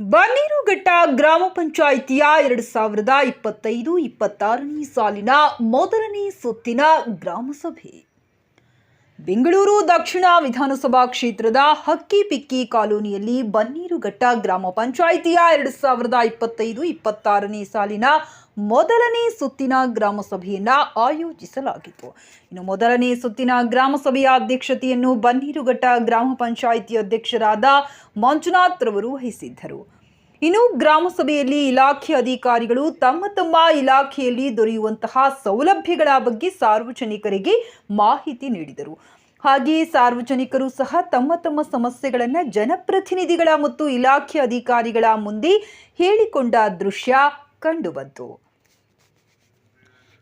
ಬನ್ನೀರುಘಟ್ಟ ಗ್ರಾಮ ಪಂಚಾಯಿತಿಯ ಎರಡು ಸಾವಿರದ ಇಪ್ಪತ್ತೈದು ಇಪ್ಪತ್ತಾರನೇ ಸಾಲಿನ ಮೊದಲನೇ ಸುತ್ತಿನ ಗ್ರಾಮ ಸಭೆ ಬೆಂಗಳೂರು ದಕ್ಷಿಣ ವಿಧಾನಸಭಾ ಕ್ಷೇತ್ರದ ಹಕ್ಕಿ ಪಿಕ್ಕಿ ಕಾಲೋನಿಯಲ್ಲಿ ಬನ್ನೀರುಘಟ್ಟ ಗ್ರಾಮ ಪಂಚಾಯಿತಿಯ ಎರಡು ಸಾವಿರದ ಇಪ್ಪತ್ತೈದು ಇಪ್ಪತ್ತಾರನೇ ಸಾಲಿನ ಮೊದಲನೇ ಸುತ್ತಿನ ಗ್ರಾಮ ಸಭೆಯನ್ನ ಆಯೋಜಿಸಲಾಗಿತ್ತು. ಇನ್ನು ಮೊದಲನೇ ಸುತ್ತಿನ ಗ್ರಾಮ ಸಭೆಯ ಅಧ್ಯಕ್ಷತೆಯನ್ನು ಬನ್ನೀರುಘಟ್ಟ ಗ್ರಾಮ ಪಂಚಾಯಿತಿ ಅಧ್ಯಕ್ಷರಾದ ಮಂಜುನಾಥ್ ರವರು ವಹಿಸಿದ್ದರು. ಇನ್ನು ಗ್ರಾಮ ಸಭೆಯಲ್ಲಿ ಇಲಾಖೆ ಅಧಿಕಾರಿಗಳು ತಮ್ಮ ತಮ್ಮ ಇಲಾಖೆಯಲ್ಲಿ ದೊರೆಯುವಂತಹ ಸೌಲಭ್ಯಗಳ ಬಗ್ಗೆ ಸಾರ್ವಜನಿಕರಿಗೆ ಮಾಹಿತಿ ನೀಡಿದರು. ಹಾಗೆಯೇ ಸಾರ್ವಜನಿಕರು ಸಹ ತಮ್ಮ ತಮ್ಮ ಸಮಸ್ಯೆಗಳನ್ನು ಜನಪ್ರತಿನಿಧಿಗಳ ಮತ್ತು ಇಲಾಖೆ ಅಧಿಕಾರಿಗಳ ಮುಂದೆ ಹೇಳಿಕೊಂಡ ದೃಶ್ಯ ಕಂಡುಬಂತು.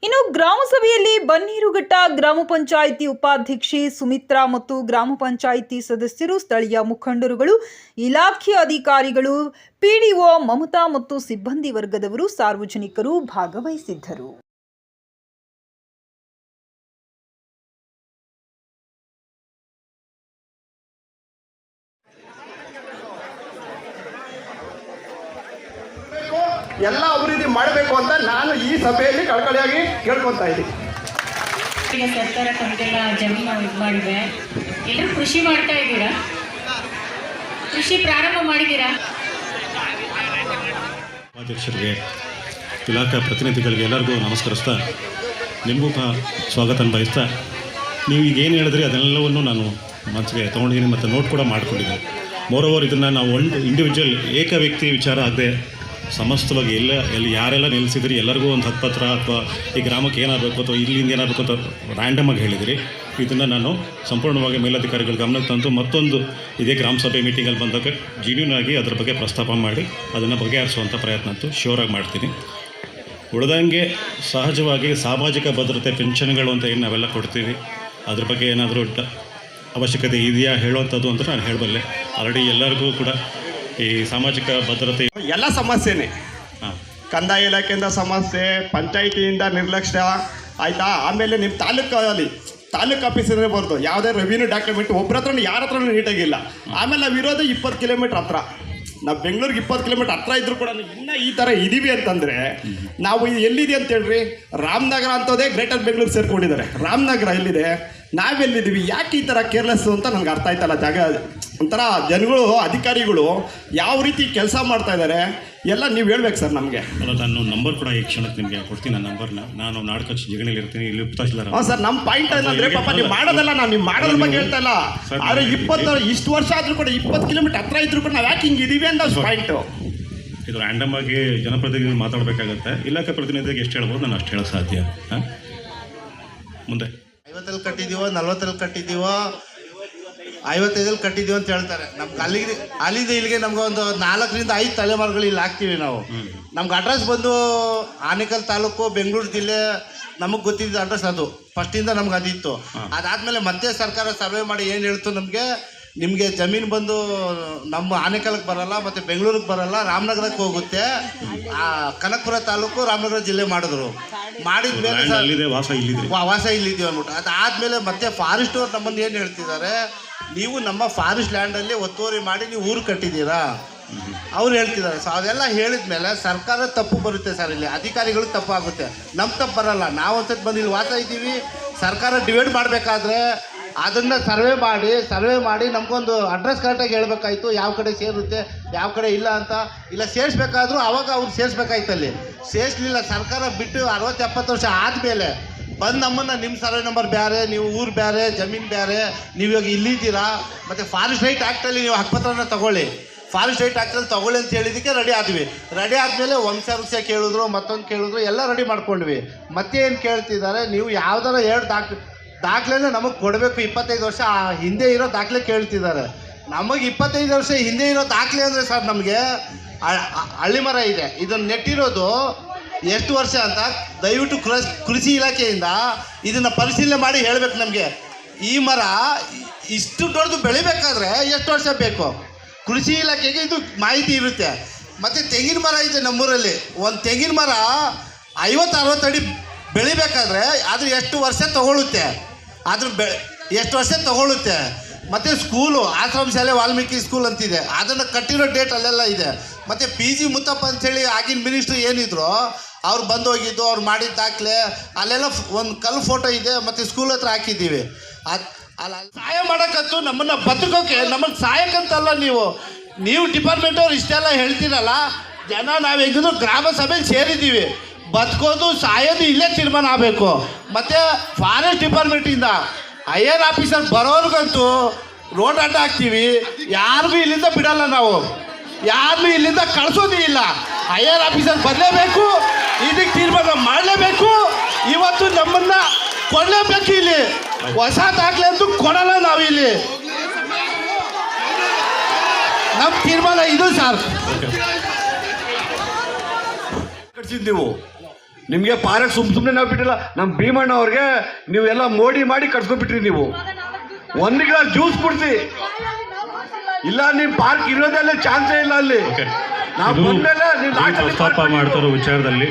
ಇನ್ನು ಗ್ರಾಮ ಸಭೆಯಲ್ಲಿ ಬನ್ನೀರುಘಟ್ಟ ಗ್ರಾಮ ಪಂಚಾಯಿತಿ ಉಪಾಧ್ಯಕ್ಷೆ ಸುಮಿತ್ರಾ ಮತ್ತು ಗ್ರಾಮ ಪಂಚಾಯಿತಿ ಸದಸ್ಯರು ಸ್ಥಳೀಯ ಮುಖಂಡರುಗಳು, ಇಲಾಖೆ ಅಧಿಕಾರಿಗಳು, ಪಿಡಿಒ ಮಮತಾ ಮತ್ತು ಸಿಬ್ಬಂದಿ ವರ್ಗದವರು ಸಾರ್ವಜನಿಕರು ಭಾಗವಹಿಸಿದ್ದರು. ಎಲ್ಲ ಅಭಿವೃದ್ಧಿ ಮಾಡಬೇಕು ಅಂತ ನಾನು ಈ ಸಭೆಯಲ್ಲಿ ಕಳಕಳಿಯಾಗಿ ಕೇಳ್ಕೊತಾ ಇದ್ದೀನಿ. ಈಗ ಸರ್ಕಾರ ತಮಗೆಲ್ಲ ಜಮೀನು ಇದು ಮಾಡಿದೆ. ಎಲ್ಲರೂ ಕೃಷಿ ಮಾಡ್ತಾ ಇದ್ದೀರಾ? ಕೃಷಿ ಪ್ರಾರಂಭ ಮಾಡಿದ್ದೀರಾ? ಉಪಾಧ್ಯಕ್ಷರಿಗೆ ಇಲಾಖಾ ಪ್ರತಿನಿಧಿಗಳಿಗೆ ಎಲ್ಲರಿಗೂ ನಮಸ್ಕರಿಸ್ತಾ ನಿಮಗೂ ಸಹ ಸ್ವಾಗತ ಬಯಸ್ತಾ ನೀವು ಈಗ ಏನು ಹೇಳಿದ್ರಿ ಅದೆಲ್ಲವನ್ನು ನಾನು ಮನಸ್ಸಿಗೆ ತೊಗೊಂಡಿದ್ದೀನಿ ಮತ್ತು ನೋಟ್ ಕೂಡ ಮಾಡ್ಕೊಂಡಿದ್ದೀನಿ. ಮೋರ್ ಓವರ್ ಇದನ್ನು ನಾವು ಒಂದು ಇಂಡಿವಿಜುವಲ್ ಏಕ ವ್ಯಕ್ತಿ ವಿಚಾರ ಆಗದೆ ಸಮಸ್ತವಾಗಿ ಎಲ್ಲ ಎಲ್ಲಿ ಯಾರೆಲ್ಲ ನಿಲ್ಲಿಸಿದ್ರಿ? ಎಲ್ಲರಿಗೂ ಒಂದು ಹತ್ತು ಪತ್ರ ಅಥವಾ ಈ ಗ್ರಾಮಕ್ಕೆ ಏನಾಗಬೇಕು ಅಥವಾ ಇಲ್ಲಿಂದ ಏನಾಗಬೇಕು ಅಂತ ರ್ಯಾಂಡಮ್ ಆಗಿ ಹೇಳಿದಿರಿ. ಇದನ್ನು ನಾನು ಸಂಪೂರ್ಣವಾಗಿ ಮೇಲಧಿಕಾರಿಗಳ ಗಮನಕ್ಕೆ ತಂದು ಮತ್ತೊಂದು ಇದೇ ಗ್ರಾಮ ಸಭೆ ಮೀಟಿಂಗಲ್ಲಿ ಬಂದಾಗ ಜೀನ್ಯೂನ್ ಆಗಿ ಅದರ ಬಗ್ಗೆ ಪ್ರಸ್ತಾಪ ಮಾಡಿ, ಅದನ್ನು ಬಗೆಹರಿಸುವಂಥ ಪ್ರಯತ್ನ ಅಂತೂ ಶ್ಯೂರಾಗಿ ಮಾಡ್ತೀನಿ. ಉಳಿದಂಗೆ ಸಹಜವಾಗಿ ಸಾಮಾಜಿಕ ಭದ್ರತೆ ಪೆನ್ಷನ್ಗಳು ಅಂತ ಏನು ನಾವೆಲ್ಲ ಕೊಡ್ತೀವಿ. ಅದ್ರ ಬಗ್ಗೆ ಏನಾದರೂ ಅವಶ್ಯಕತೆ ಇದೆಯಾ ಹೇಳುವಂಥದ್ದು ಅಂತ ನಾನು ಹೇಳಬಲ್ಲೆ. ಆಲ್ರೆಡಿ ಎಲ್ಲರಿಗೂ ಕೂಡ ಈ ಸಾಮಾಜಿಕ ಭದ್ರತೆ ಎಲ್ಲ ಸಮಸ್ಯೆನೇ. ಕಂದಾಯ ಇಲಾಖೆಯಿಂದ ಸಮಸ್ಯೆ ಪಂಚಾಯಿತಿಯಿಂದ ನಿರ್ಲಕ್ಷ್ಯ ಆಯಿತಾ? ಆಮೇಲೆ ನಿಮ್ಮ ತಾಲೂಕಲ್ಲಿ ತಾಲೂಕು ಆಫೀಸಿಂದ ಬರ್ದು. ಯಾವುದೇ ರೆವಿನ್ಯೂ ಡಾಕ್ಯುಮೆಂಟ್ ಒಬ್ಬರ ಹತ್ರ ಯಾರ ಹತ್ರನೂ ನೀಟಾಗಿಲ್ಲ ಆಮೇಲೆ ನಾವು ಇರೋದು ಇಪ್ಪತ್ತು ಕಿಲೋಮೀಟ್ರ್ ಹತ್ರ. ನಾವು ಬೆಂಗಳೂರಿಗೆ ಇಪ್ಪತ್ತು ಕಿಲೋಮೀಟ್ರ್ ಹತ್ರ ಇದ್ರು ಕೂಡ ಇನ್ನೂ ಈ ಥರ ಇದೀವಿ ಅಂತಂದರೆ ನಾವು ಇದು ಎಲ್ಲಿದೆ ಅಂತ ಹೇಳ್ರಿ? ರಾಮನಗರ ಅಂತದೇ ಗ್ರೇಟರ್ ಬೆಂಗಳೂರು ಸೇರ್ಕೊಂಡಿದ್ದಾರೆ. ರಾಮನಗರ ಎಲ್ಲಿದೆ? ನಾವೆಲ್ಲಿದ್ದೀವಿ ಯಾಕೆ ಈ ಥರ ಕೇರ್ಲೆಸ್ ಅಂತ ನನಗೆ ಅರ್ಥ ಆಯ್ತಲ್ಲ ಜಾಗ? ಒಂಥರ ಜನಗಳು ಅಧಿಕಾರಿಗಳು ಯಾವ ರೀತಿ ಕೆಲಸ ಮಾಡ್ತಾ ಇದ್ದಾರೆ ಎಲ್ಲ ನೀವು ಹೇಳ್ಬೇಕು ಸರ್ ನಮಗೆ. ಅಲ್ಲ ನಾನು ನಂಬರ್ ಕೂಡ ಈ ಕ್ಷಣಕ್ಕೆ ನಿಮಗೆ ಕೊಡ್ತೀನಿ ನನ್ನ ನಂಬರ್ನ ನಾನು ನಾಡಕ ಜಿಗಣಿಲಿ ಇರ್ತೀನಿ ಇಲ್ಲಿ ತಹಶೀಲ್ದಾರ್ ಹಾಂ ಸರ್ ನಮ್ಮ ಪಾಯಿಂಟ್ ಏನಂದ್ರೆ ಪಾಪ ನೀವು ಮಾಡೋದಲ್ಲ ನಾನು ನೀವು ಮಾಡೋದ್ರ ಬಗ್ಗೆ ಹೇಳ್ತಾ ಇಲ್ಲ. ಸರ್, ಆದರೆ ಇಪ್ಪತ್ತು ಇಷ್ಟು ವರ್ಷ ಆದರೂ ಕೂಡ ಇಪ್ಪತ್ತು ಕಿಲೋಮೀಟರ್ ಹತ್ರ ಇದ್ರು ಕೂಡ ನಾವು ಯಾಕೆ ಹಿಂಗೆ ಇದೀವಿ ಅಂತ ಪಾಯಿಂಟು ಇದು ರ್ಯಾಂಡಮ್ ಆಗಿ ಜನಪ್ರತಿನಿಧಿ ಮಾತಾಡಬೇಕಾಗತ್ತೆ. ಇಲಾಖೆ ಪ್ರತಿನಿಧಿಗೆ ಎಷ್ಟು ಹೇಳ್ಬೋದು ನಾನು ಅಷ್ಟು ಹೇಳೋಕ್ಕೆ ಸಾಧ್ಯ. ಹಾಂ? ಮುಂದೆ. ಐವತ್ತಲ್ಲಿ ಕಟ್ಟಿದ್ದೀವೋ ನಲ್ವತ್ತಲ್ಲಿ ಕಟ್ಟಿದೀವೋ ಐವತ್ತೈದಲ್ಲಿ ಕಟ್ಟಿದ್ದೀವಿ ಅಂತ ಹೇಳ್ತಾರೆ. ನಮ್ಗೆ ಅಲ್ಲಿಗೆ ಅಲ್ಲಿಂದ ಇಲ್ಲಿಗೆ ನಮ್ಗೆ ಒಂದು ನಾಲ್ಕರಿಂದ ಐದು ತಲೆಮಾರುಗಳು ಇಲ್ಲಿ ಹಾಕ್ತೀವಿ ನಾವು. ನಮ್ಗೆ ಅಡ್ರೆಸ್ ಬಂದು ಆನೇಕಲ್ ತಾಲೂಕು ಬೆಂಗಳೂರು ಜಿಲ್ಲೆ ನಮಗೆ ಗೊತ್ತಿದ್ದ ಅಡ್ರೆಸ್ ಅದು. ಫಸ್ಟಿಂದ ನಮ್ಗೆ ಅದಿತ್ತು. ಅದಾದಮೇಲೆ ಮತ್ತೆ ಸರ್ಕಾರ ಸರ್ವೆ ಮಾಡಿ ಏನು ಹೇಳ್ತು ನಮಗೆ ನಿಮಗೆ ಜಮೀನು ಬಂದು ನಮ್ಮ ಆನೇಕಲ್ಗೆ ಬರಲ್ಲ ಮತ್ತು ಬೆಂಗಳೂರಿಗೆ ಬರಲ್ಲ ರಾಮನಗರಕ್ಕೆ ಹೋಗುತ್ತೆ. ಆ, ಕನಕಪುರ ತಾಲೂಕು ರಾಮನಗರ ಜಿಲ್ಲೆ ಮಾಡಿದ್ರು. ಮಾಡಿದ ಮೇಲೆ ವಾಸ ಇಲ್ಲಿದ್ದೀವಿ ಅಂದ್ಬಿಟ್ಟು. ಅದಾದಮೇಲೆ ಮತ್ತೆ ಫಾರೆಸ್ಟ್ ಅವ್ರು ನಮ್ಮನ್ನು ಏನು ಹೇಳ್ತಿದ್ದಾರೆ ನೀವು ನಮ್ಮ ಫಾರೆಸ್ಟ್ ಲ್ಯಾಂಡಲ್ಲಿ ಒತ್ತುವರಿ ಮಾಡಿ ನೀವು ಊರು ಕಟ್ಟಿದ್ದೀರಾ? ಅವ್ರು ಹೇಳ್ತಿದ್ದಾರೆ ಸೊ ಅದೆಲ್ಲ ಹೇಳಿದ ಮೇಲೆ ಸರ್ಕಾರ ತಪ್ಪು ಬರುತ್ತೆ ಸರ್ ಇಲ್ಲಿ. ಅಧಿಕಾರಿಗಳು ತಪ್ಪು ಆಗುತ್ತೆ ನಮ್ಮ ತಪ್ಪು ಬರಲ್ಲ. ನಾವು ಒಂದ್ಸತಿ ಬಂದು ಇಲ್ಲಿ ವಾಸ ಇದ್ದೀವಿ. ಸರ್ಕಾರ ಡಿವೈಡ್ ಮಾಡಬೇಕಾದ್ರೆ ಅದನ್ನು ಸರ್ವೆ ಮಾಡಿ ಸರ್ವೆ ಮಾಡಿ ನಮಗೊಂದು ಅಡ್ರೆಸ್ ಕರೆಕ್ಟಾಗಿ ಹೇಳಬೇಕಾಯ್ತು. ಯಾವ ಕಡೆ ಸೇರುತ್ತೆ, ಯಾವ ಕಡೆ ಇಲ್ಲ ಅಂತ. ಇಲ್ಲ ಸೇರಿಸ್ಬೇಕಾದ್ರೂ ಅವಾಗ ಅವ್ರು ಸೇರಿಸ್ಬೇಕಾಯ್ತು ಅಲ್ಲಿ ಸೇರಿಸ್ಲಿಲ್ಲ, ಸರ್ಕಾರ ಬಿಟ್ಟು ಅರವತ್ತು ಎಪ್ಪತ್ತು ವರ್ಷ ಆದಮೇಲೆ ಬಂದು ನಮ್ಮನ್ನು ನಿಮ್ಮ ಸರ್ವೆ ನಂಬರ್ ಬೇರೆ ನೀವು ಊರು ಬೇರೆ ಜಮೀನು ಬೇರೆ ನೀವು ಇವಾಗ ಇಲ್ಲಿದ್ದೀರಾ, ಮತ್ತು ಫಾರೆಸ್ಟ್ ರೈಟ್ ಅಲ್ಲಿ ನೀವು ಹಕ್ಕುಪತ್ರನ ತಗೊಳ್ಳಿ. ಫಾರೆಸ್ಟ್ ರೈಟ್ ಅಲ್ಲಿ ತಗೊಳ್ಳಿ ಅಂತ ಹೇಳಿದಕ್ಕೆ ರೆಡಿ ಆದ್ವಿ. ರೆಡಿ ಆದಮೇಲೆ ವಂಶ ವೃಕ್ಷ ಕೇಳಿದ್ರು, ಮತ್ತೊಂದು ಕೇಳಿದ್ರು, ಎಲ್ಲ ರೆಡಿ ಮಾಡ್ಕೊಂಡ್ವಿ. ಮತ್ತೆ ಏನು ಕೇಳ್ತಿದ್ದಾರೆ, ನೀವು ಯಾವ್ದಾರ ಎರಡು ದಾಖ ದಾಖಲೆನ ನಮಗೆ ಕೊಡಬೇಕು, ಇಪ್ಪತ್ತೈದು ವರ್ಷ ಆ ಹಿಂದೆ ಇರೋ ದಾಖಲೆ ಕೇಳ್ತಿದ್ದಾರೆ. ನಮಗೆ ಇಪ್ಪತ್ತೈದು ವರ್ಷ ಹಿಂದೆ ಇರೋ ದಾಖಲೆ ಅಂದರೆ ಸರ್ ನಮಗೆ ಹಳ್ಳಿ ಮರ ಇದೆ. ಇದನ್ನು ನೆಟ್ಟಿರೋದು ಎಷ್ಟು ವರ್ಷ ಅಂತ ದಯವಿಟ್ಟು ಕೃಷಿ ಕೃಷಿ ಇಲಾಖೆಯಿಂದ ಇದನ್ನು ಪರಿಶೀಲನೆ ಮಾಡಿ ಹೇಳಬೇಕು ನಮಗೆ. ಈ ಮರ ಇಷ್ಟು ದೊಡ್ಡದು ಬೆಳಿಬೇಕಾದ್ರೆ ಎಷ್ಟು ವರ್ಷ ಬೇಕು? ಕೃಷಿ ಇಲಾಖೆಗೆ ಇದು ಮಾಹಿತಿ ಇರುತ್ತೆ. ಮತ್ತು ತೆಂಗಿನ ಮರ ಇದೆ ನಮ್ಮೂರಲ್ಲಿ. ಒಂದು ತೆಂಗಿನ ಮರ ಐವತ್ತು, ಅರವತ್ತು ಅಡಿ ಬೆಳಿಬೇಕಾದ್ರೆ ಅದು ಎಷ್ಟು ವರ್ಷ ತಗೊಳ್ಳುತ್ತೆ ಅದ್ರ ಬೆ, ಎಷ್ಟು ವರ್ಷ ತಗೊಳ್ಳುತ್ತೆ ಮತ್ತು ಸ್ಕೂಲು, ಆಶ್ರಮ ಶಾಲೆ, ವಾಲ್ಮೀಕಿ ಸ್ಕೂಲ್ ಅಂತಿದೆ. ಅದನ್ನು ಕಟ್ಟಿರೋ ಡೇಟ್ ಅಲ್ಲೆಲ್ಲ ಇದೆ. ಮತ್ತು ಪಿ ಜಿ ಮುತ್ತಪ್ಪ ಅಂತೇಳಿ ಆಗಿನ ಮಿನಿಸ್ಟ್ರು ಏನಿದ್ರು ಅವ್ರು ಬಂದು ಹೋಗಿದ್ದು ಅವ್ರು ಮಾಡಿದ ದಾಖಲೆ, ಅಲ್ಲೆಲ್ಲ ಒಂದು ಕಲ್ಲು ಫೋಟೋ ಇದೆ, ಮತ್ತು ಸ್ಕೂಲ್ ಹತ್ರ ಹಾಕಿದ್ದೀವಿ. ಅದು ಅಲ್ಲ ಸಹಾಯ ಮಾಡೋಕ್ಕಂತೂ ನಮ್ಮನ್ನು ಬದುಕೋಕೆ ನಮ್ಮನ್ನು ಸಹಾಯಕ್ಕಂತಲ್ಲ ನೀವು. ನೀವು ಡಿಪಾರ್ಟ್ಮೆಂಟ್ ಅವ್ರು ಇಷ್ಟೆಲ್ಲ ಹೇಳ್ತೀರಲ್ಲ, ಜನ ನಾವು ಹೆಂಗಿದ್ರು ಗ್ರಾಮ ಸಭೆಗೆ ಸೇರಿದ್ದೀವಿ. ಬದುಕೋದು, ಸಾಯೋದು ಇಲ್ಲೇ ತೀರ್ಮಾನ ಆಗಬೇಕು. ಮತ್ತು ಫಾರೆಸ್ಟ್ ಡಿಪಾರ್ಟ್ಮೆಂಟಿಂದ ಐ ಆರ್ ಆಫೀಸರ್ ಬರೋರ್ಗಂತೂ ರೋಡ್ ಅಡ್ಡ ಹಾಕ್ತೀವಿ. ಯಾರಿಗೂ ಇಲ್ಲಿಂದ ಬಿಡಲ್ಲ ನಾವು. ಯಾರನ್ನೂ ಇಲ್ಲಿಂದ ಕಳಿಸೋದೇ ಇಲ್ಲ. ಐ ಆರ್ ಆಫೀಸರ್ ಬರಲೇಬೇಕು. ಇದಕ್ಕೆ ತೀರ್ಮಾನ ಮಾಡಲೇಬೇಕು. ಇವತ್ತು ನಮ್ಮನ್ನ ಕೊಡಲೇಬೇಕು ಇಲ್ಲಿ. ಹೊಸ ದಾಖಲೆ ಅಂತೂ ಕೊಡಲ್ಲ ನಾವು ಇಲ್ಲಿ ನಮ್ಮ ತೀರ್ಮಾನ ಇದು ಸರ್. ಕಟ್ಸಿದ್ ನೀವು. ನಿಮಗೆ ಪಾರಕ್ ಸುಮ್ ಸುಮ್ಮನೆ ನಾವು ಬಿಟ್ಟಿಲ್ಲ. ನಮ್ಮ ಭೀಮಣ್ಣ ಅವ್ರಿಗೆ ನೀವೆಲ್ಲ ಮೋಡಿ ಮಾಡಿ ಕಟ್ಕೊಂಡ್ಬಿಟ್ರಿ ನೀವು. ಒಂದು ಗ್ಲಾಸ್ ಜ್ಯೂಸ್ ಕೊಡ್ತಿ ಇಲ್ಲ ನೀವು ಪಾರ್ಕ್ ಇರೋದಲ್ಲೇ ಚಾನ್ಸೇ ಇಲ್ಲ ಅಲ್ಲಿ. ಪ್ರಸ್ತಾಪ ಮಾಡ್ತಾರೋ ವಿಚಾರದಲ್ಲಿ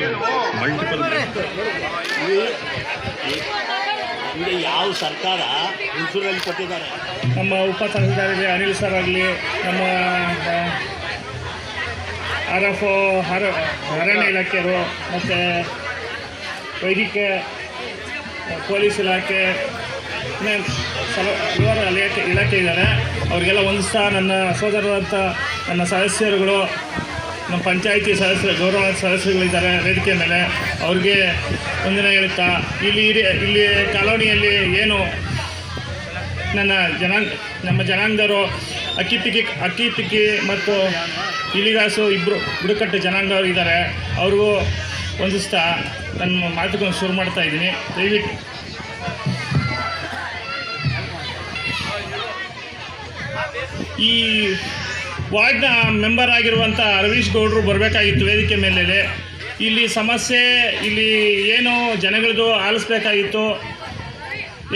ಮಲ್ಟಿಪಲ್ ಯಾವ ಸರ್ಕಾರ ಇನ್ಸೂರೆನ್ಸ್ ಕೊಟ್ಟಿದ್ದಾರೆ? ನಮ್ಮ ಉಪ ತಹಸೀಲ್ದಾರಿಗೆ ಅನಿಲ್ ಸರ್ ಆಗಲಿ ನಮ್ಮ ಆರ್ ಎಫ್ ಹರ ಅರಣ್ಯ ಇಲಾಖೆಯವರು ಮತ್ತು ವೈದ್ಯಕೀಯ ಪೊಲೀಸ್ ಇಲಾಖೆ ಹಲವಾರು ಇಲಾಖೆ ಇಲಾಖೆ ಇದ್ದಾರೆ. ಅವರಿಗೆಲ್ಲ ಒಂದು ಸಹ ನನ್ನ ಸೋದರರಂಥ ನನ್ನ ಸದಸ್ಯರುಗಳು ನಮ್ಮ ಪಂಚಾಯಿತಿ ಸದಸ್ಯರು, ಗೌರವ ಸದಸ್ಯರುಗಳಿದ್ದಾರೆ, ವೇದಿಕೆ ಮೇಲೆ. ಅವ್ರಿಗೆ ಒಂದಿನ ಹೇಳ್ತಾ ಇಲ್ಲಿ ಇಲ್ಲಿ ಕಾಲೋನಿಯಲ್ಲಿ ಏನು ನನ್ನ ಜನಾಂಗ, ನಮ್ಮ ಜನಾಂಗದವರು ಅಕ್ಕಿ ಪಿಕ್ಕಿ ಅಕ್ಕಿ ಪಿಕ್ಕಿ ಮತ್ತು ಇಲಿಗಾಸು ಇಬ್ಬರು ಬುಡಕಟ್ಟು ಜನಾಂಗದವರು ಇದ್ದಾರೆ. ಅವ್ರಿಗೂ ವಂದಿಸ್ತಾ ನನ್ನ ಮಾತುಗಳನ್ನು ಶುರು ಮಾಡ್ತಾ ಇದ್ದೀನಿ. ದಯವಿಟ್ಟು. ಈ ವಾರ್ಡ್ನ ಮೆಂಬರ್ ಆಗಿರುವಂಥ ರವೀಶ್ ಗೌಡರು ಬರಬೇಕಾಗಿತ್ತು ವೇದಿಕೆ ಮೇಲೆ ಇಲ್ಲಿ ಸಮಸ್ಯೆ, ಇಲ್ಲಿ ಏನು ಜನಗಳದ್ದು ಆಲಿಸ್ಬೇಕಾಗಿತ್ತು.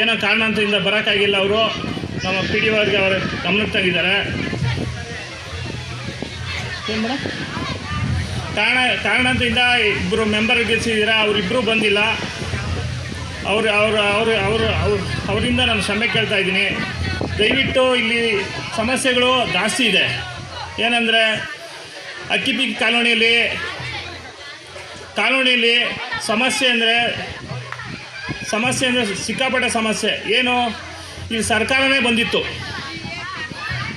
ಏನೋ ಕಾರಣಾಂತರಿಂದ ಬರೋಕ್ಕಾಗಿಲ್ಲ ಅವರು. ನಮ್ಮ ಪಿ ಡಿ ಅವ್ರಿಗೆ ಅವರು ಗಮನಕ್ಕೆ ಏನು ಮೇಡಮ್ ಕಾರಣ, ಕಾರಣಾಂತರಿಂದ ಇಬ್ಬರು ಮೆಂಬರ್ ಗೆಲ್ಸಿದ್ದೀರಾ? ಅವರಿಬ್ಬರೂ ಬಂದಿಲ್ಲ. ಅವರು ಅವರು ಅವರು ಅವರು, ಅವ್ರು, ಅವರಿಂದ ನಾನು ಕ್ಷಮೆ ಕೇಳ್ತಾ ಇದ್ದೀನಿ. ದಯವಿಟ್ಟು ಇಲ್ಲಿ ಸಮಸ್ಯೆಗಳು ಜಾಸ್ತಿ ಇದೆ. ಏನಂದರೆ ಅಕ್ಕಿಪಿಕ್ಕಿ ಕಾಲೋನಿಯಲ್ಲಿ ಕಾಲೋನಿಯಲ್ಲಿ ಸಮಸ್ಯೆ ಅಂದರೆ ಸಮಸ್ಯೆ ಅಂದರೆ ಸಿಕ್ಕಾಪಟ್ಟೆ ಸಮಸ್ಯೆ. ಏನು? ಇಲ್ಲಿ ಸರ್ಕಾರನೇ ಬಂದಿತ್ತು.